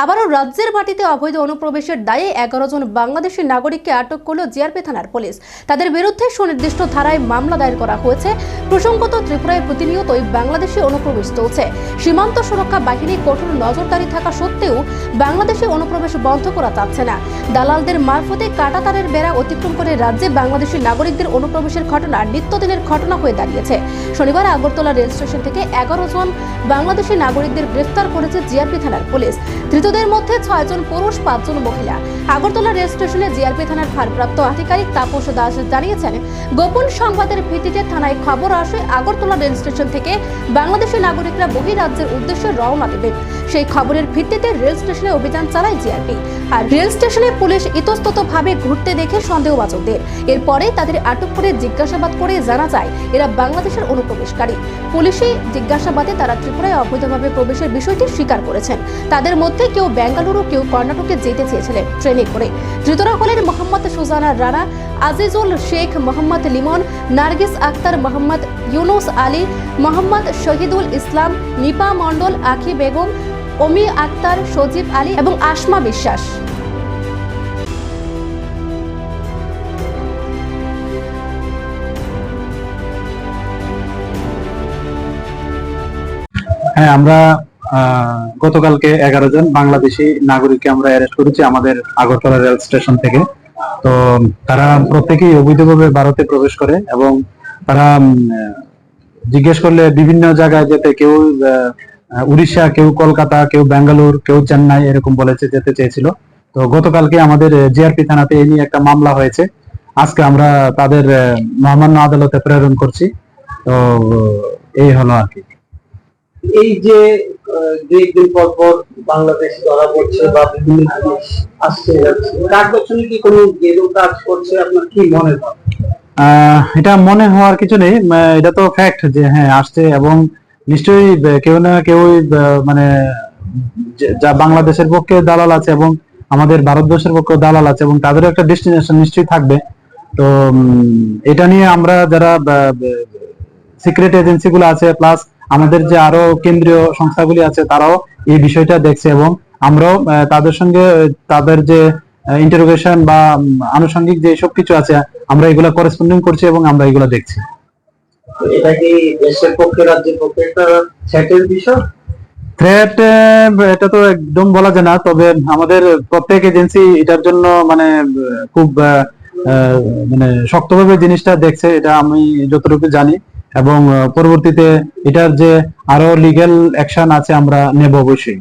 আবারও রাজ্যের মাটিতে অবৈধ অনুপ্রবেশের দায়ে এগারো জন বাংলাদেশি নাগরিককে আটক করল জিআরপি থানার পুলিশ। তাদের বিরুদ্ধে সুনির্দিষ্ট ধারায় মামলা দায়ের করা হয়েছে। প্রসঙ্গত, ত্রিপুরায় প্রতিনিয়তই বাংলাদেশি অনুপ্রবেশ চলছে। সীমান্ত সুরক্ষা বাহিনী কঠোর নজরদারি থাকা সত্ত্বেও বাংলাদেশি অনুপ্রবেশ বন্ধ করা যাচ্ছে না। দালালদের মারফতে কাটাতারের বেড়া অতিক্রম করে রাজ্যে বাংলাদেশি নাগরিকদের অনুপ্রবেশের ঘটনা, নিত্যদিনের ঘটনা হয়ে দাঁড়িয়েছে। শনিবার আগরতলা রেল স্টেশন থেকে এগারো জন বাংলাদেশি নাগরিকদের গ্রেফতার করেছে জিআরপি থানার পুলিশ। ধৃতদের মধ্যে ছয়জন পুরুষ, পাঁচজন মহিলা। আগরতলা রেল স্টেশনে জিআরপি থানার ভারপ্রাপ্ত আধিকারিক তাপস দাস জানিয়েছেন, গোপন সংবাদের ভিত্তিতে থানায় খবর আসে আগরতলা রেল স্টেশন থেকে বাংলাদেশের নাগরিকরা বহিরাজ্যের উদ্দেশ্যে রওনা দেবেন। সেই খবরের ভিত্তিতে রেল স্টেশনে অভিযান চালায় জিআরপি। আর রেল স্টেশনে পুলিশ ইতস্ততভাবে ঘুরতে দেখে সন্দেহবাচকদের এরপরে তাদের আটক করে জিজ্ঞাসাবাদ করে জানা যায়, এরা বাংলাদেশের অনুপ্রবেশকারী। পুলিশি জিজ্ঞাসাবাদে তারা ত্রিপুরায় অবৈধভাবে প্রবেশের বিষয়টি স্বীকার করেছেন। তাদের মধ্যে কেউ বেঙ্গালুরু কেউ কর্ণাটকে যেতে চেয়েছিলেন ট্রেনে করে। ধৃতরা হলেন মোহাম্মদ সুজানা রানা, আজিজুল শেখ মোহাম্মদ লিমন, নার্গিস আক্তার মোহাম্মদ ইউনুস আলী, মোহাম্মদ শহীদুল ইসলাম, নিপা মণ্ডল, আখি বেগম, অমি আক্তার, সজীব আলী এবং আসমা বিশ্বাস। হ্যাঁ আমরা গতকালকে এগারো জন বাংলাদেশি নাগরিককে আমরা অ্যারেস্ট করেছি আমাদের আগরতলা রেল স্টেশন থেকে। তো তারা প্রত্যেকেই অবৈধভাবে ভারতে প্রবেশ করে এবং তারা জিজ্ঞেস করলে বিভিন্ন জায়গায় যেতে কেউ উড়িষ্যা, কেউ কলকাতা, কেউ বেঙ্গালুর কেউ চেন্নাই এরকম বলেছে, যেতে চেয়েছিল। তো গতকালকে আমাদের জিআরপি থানাতে এই নিয়ে একটা মামলা হয়েছে। আজকে আমরা তাদের মহামান্য আদালতে প্রেরণ করছি। তো এই হলো আর কি। এই যে যে একদিন পর পর বাংলাদেশ ধরা পড়ছে বা বিভিন্ন জিনিস আসছে যাচ্ছে। তার পেছনে কি কোনো গেরু কাজ করছে? আপনার কি মনে হয়? এটা মনে হওয়ার কিছু নেই। এটা তো ফ্যাক্ট যে হ্যাঁ আসছে এবং নিশ্চয়ই কেউ না কেউ মানে যা বাংলাদেশের পক্ষে দালাল আছে এবং আমাদের ভারতবর্ষের পক্ষে দালাল আছে এবং তাদেরও একটা ডেস্টিনেশন নিশ্চয়ই থাকবে। তো এটা নিয়ে আমরা যারা সিক্রেট এজেন্সি গুলো আছে প্লাস আমাদের যে আরও কেন্দ্রীয় সংস্থাগুলি আছে তারাও এই বিষয়টা দেখছে এবং আমরাও তাদের সঙ্গে তাদের যে ইন্টারোগেশন বা আনুষঙ্গিক যে সব কিছু আছে আমরা এগুলা করেসপন্ডিং করছি এবং আমরা এগুলা দেখছি। এটা কি দেশের পক্ষে রাজ্যের পক্ষে একটা সেটের বিষয়? থ্রেট এটা তো একদম বলা যায় না তবে আমাদের প্রত্যেক এজেন্সি এটার জন্য মানে খুব মানে শক্তভাবে জিনিসটা দেখছে এটা আমি যতটুকু জানি। এবং পরবর্তীতে এটার যে আরও লিগ্যাল অ্যাকশন আছে আমরা নেব অবশ্যই।